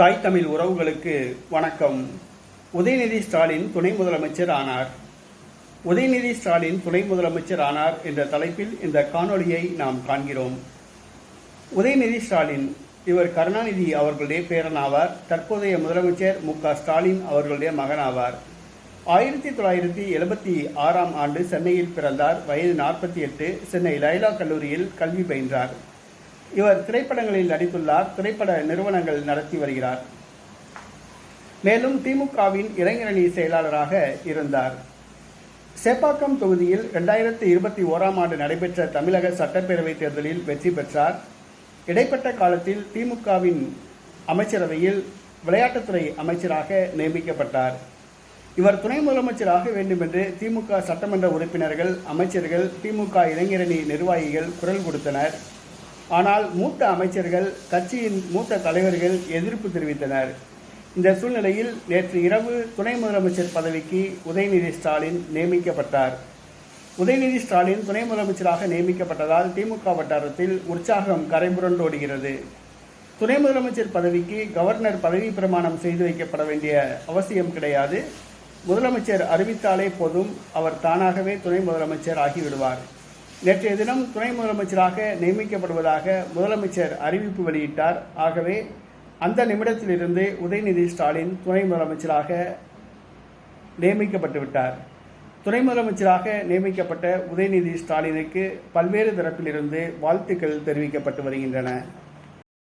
தாய் தமிழ் உறவுகளுக்கு வணக்கம். உதயநிதி ஸ்டாலின் துணை முதலமைச்சர் ஆனார். உதயநிதி ஸ்டாலின் துணை முதலமைச்சர் ஆனார் என்ற தலைப்பில் இந்த காணொளியை நாம் காண்கிறோம். உதயநிதி ஸ்டாலின் இவர் கருணாநிதி அவர்களுடைய பேரனாவார். தற்போதைய முதலமைச்சர் மு க ஸ்டாலின் அவர்களுடைய மகனாவார். ஆயிரத்தி தொள்ளாயிரத்தி எழுபத்தி ஆறாம் ஆண்டு சென்னையில் பிறந்தார். வயது நாற்பத்தி எட்டு. சென்னை லைலா கல்லூரியில் கல்வி பயின்றார். இவர் திரைப்படங்களில் நடித்துள்ளார் திரைப்பட நிறுவனங்கள் நடத்தி வருகிறார். மேலும் திமுகவின் இளைஞரணி செயலாளராக இருந்தார். சேப்பாக்கம் தொகுதியில் இரண்டாயிரத்தி இருபத்தி ஓராம் ஆண்டு நடைபெற்ற தமிழக சட்டப்பேரவைத் தேர்தலில் வெற்றி பெற்றார். இடைப்பட்ட காலத்தில் திமுகவின் அமைச்சரவையில் விளையாட்டுத்துறை அமைச்சராக நியமிக்கப்பட்டார். இவர் துணை முதலமைச்சராக வேண்டும் என்று திமுக சட்டமன்ற உறுப்பினர்கள் அமைச்சர்கள் திமுக இளைஞரணி நிர்வாகிகள் குரல் கொடுத்தனர். ஆனால் மூத்த அமைச்சர்கள் கட்சியின் மூத்த தலைவர்கள் எதிர்ப்பு தெரிவித்தனர். இந்த சூழ்நிலையில் நேற்று இரவு துணை முதலமைச்சர் பதவிக்கு உதயநிதி ஸ்டாலின் நியமிக்கப்பட்டார். உதயநிதி ஸ்டாலின் துணை முதலமைச்சராக நியமிக்கப்பட்டதால் திமுக வட்டாரத்தில் உற்சாகம் கரைபுரண்டோடுகிறது. துணை முதலமைச்சர் பதவிக்கு கவர்னர் பதவி பிரமாணம் செய்து வைக்கப்பட வேண்டிய அவசியம் கிடையாது. முதலமைச்சர் அறிவித்தாலே போதும் அவர் தானாகவே துணை முதலமைச்சர் ஆகிவிடுவார். நேற்றைய தினம் துணை முதலமைச்சராக நியமிக்கப்படுவதாக முதலமைச்சர் அறிவிப்பு வெளியிட்டார். ஆகவே அந்த நிமிடத்திலிருந்து உதயநிதி ஸ்டாலின் துணை முதலமைச்சராக நியமிக்கப்பட்டு விட்டார். துணை முதலமைச்சராக நியமிக்கப்பட்ட உதயநிதி ஸ்டாலினுக்கு பல்வேறு தரப்பிலிருந்து வாழ்த்துக்கள் தெரிவிக்கப்பட்டு வருகின்றன.